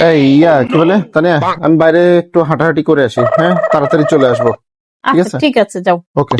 এই ইয়া কি বলে? তানিয়া আমি বাইরে একটু হাঁটাহাঁটি করে আসি হ্যাঁ? তাড়াতাড়ি চলে আসব। ঠিক আচ্ছা আছে। ঠিক আছে যাও। ওকে।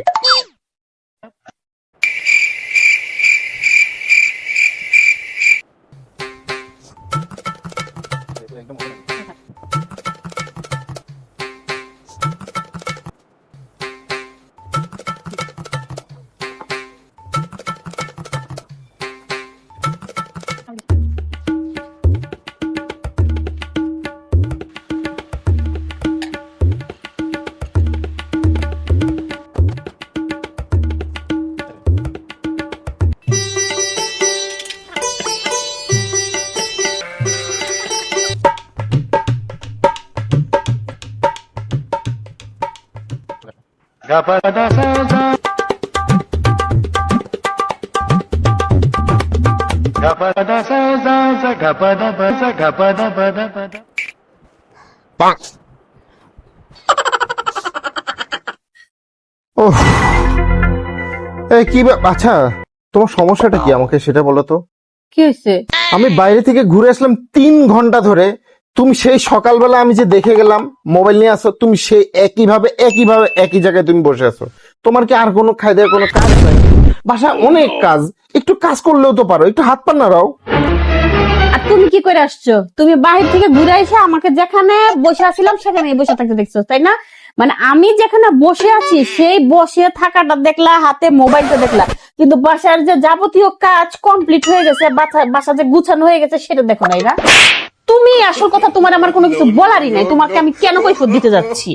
ও এই কি ব্যাপ- আচ্ছা তোমার সমস্যাটা কি আমাকে সেটা বলো তো? কি হয়েছে? আমি বাইরে থেকে ঘুরে আসলাম তিন ঘণ্টা ধরে। তুমি সেই সকালবেলা আমি যে দেখে গেলাম মোবাইল নিয়ে আসো, তুমি সেই একইভাবে একইভাবে, একই জায়গায় তুমি বসে আছো। তোমার কি আর কোনো খাই দেওয়ার কোনো কাজ নাই? বাসা অনেক কাজ, একটু কাজ করলেও তো পারো, একটু হাত পা নাড়াও। আর তুমি কি করে আসছো? তুমি বাহির থেকে ঘুরে এসে আমাকে যেখানে বসে আছিলাম সেখানে বসে থাকতে দেখছ, তাই না? মানে আমি যেখানে বসে আছি, সেই বসে থাকাটা দেখলা, হাতে মোবাইলটা দেখলা। কিন্তু বাসার যে যাবতীয় কাজ কমপ্লিট হয়ে গেছে বাসা- যে গুছানো হয়ে গেছে, সেটা দেখো না? তুমি আসল কথা তোমার আমার কোনো কিছু বলারই নাই। তোমাকে আমি কেন কৈফত দিতে যাচ্ছি?